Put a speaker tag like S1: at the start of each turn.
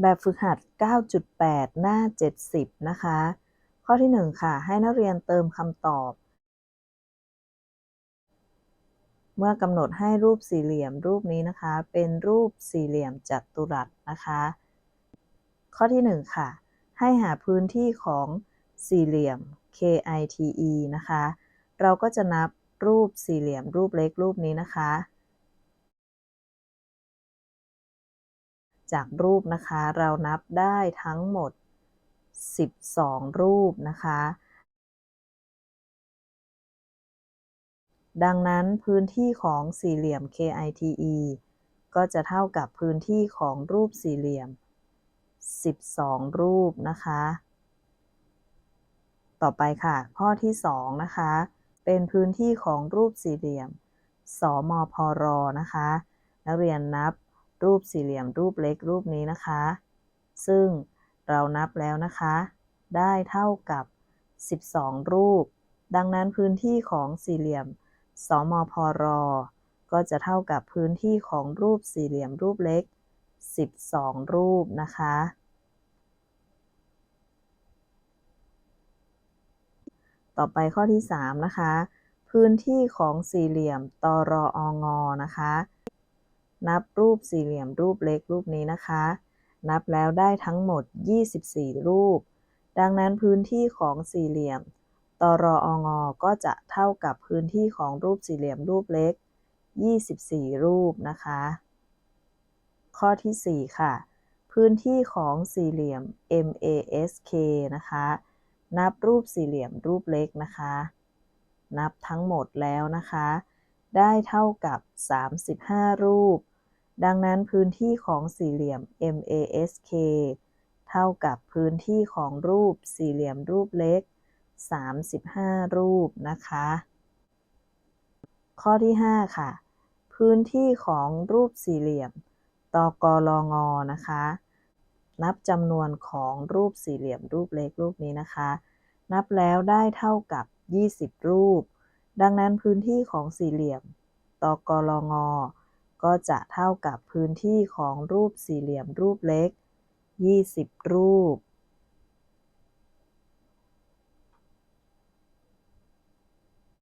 S1: แบบฝึกหัด 9.8 หน้า 70 นะคะ ข้อที่ 1 ค่ะ ให้นักเรียนเติมคำตอบ เมื่อกำหนดให้รูปสี่เหลี่ยมรูปนี้นะคะ เป็นรูปสี่เหลี่ยมจัตุรัสนะคะ ข้อที่ 1 ค่ะ ให้หาพื้นที่ของสี่เหลี่ยม KITE นะคะ เราก็จะนับรูปสี่เหลี่ยมรูปเล็กรูปนี้นะคะ จากรูปนะคะ เรานับได้ทั้งหมด 12 รูปนะคะ ดังนั้นพื้นที่ของสี่เหลี่ยม KITE ก็จะเท่ากับพื้นที่ของรูปสี่เหลี่ยม 12 รูปนะคะ ต่อไปค่ะ ข้อที่ 2 นะคะ เป็นพื้นที่ของรูปสี่เหลี่ยม สมพรนะคะ นักเรียนนับ รูปสี่เหลี่ยมรูปเล็กรูปนี้นะคะ ซึ่งเรานับแล้วนะคะ ได้เท่ากับ 12 รูป ดังนั้นพื้นที่ของสี่เหลี่ยมสมพร ก็จะเท่ากับพื้นที่ของรูปสี่เหลี่ยมรูปเล็ก 12 รูปนะคะ ต่อไปข้อที่ 3 นะคะ พื้นที่ของสี่เหลี่ยมตรองนะคะ นับรูปสี่เหลี่ยมรูปเล็กรูปนี้นะคะ นับแล้วได้ทั้งหมด 24 รูป ดังนั้นพื้นที่ของสี่เหลี่ยมตรองก็จะเท่ากับพื้นที่ของรูปสี่เหลี่ยมรูปเล็ก 24 รูปนะคะ ข้อที่ 4 ค่ะ พื้นที่ของสี่เหลี่ยม MASK นะคะ นับรูปสี่เหลี่ยมรูปเล็กนะคะ นับทั้งหมดแล้วนะคะ ได้เท่ากับ 35 รูป ดังนั้นพื้นที่ของสี่เหลี่ยม MASK เท่ากับพื้นที่ของรูปสี่เหลี่ยมรูปเล็ก 35 รูปนะคะ ข้อที่ 5 ค่ะ พื้นที่ของรูปสี่เหลี่ยมตกลงนะคะ นับจำนวนของรูปสี่เหลี่ยมรูปเล็กรูปนี้นะคะ นับแล้วได้เท่ากับ 20 รูป ดังนั้นพื้นที่ของสี่เหลี่ยมตกลงก็จะเท่ากับพื้นที่ของรูปสี่เหลี่ยมรูปเล็ก 20 รูป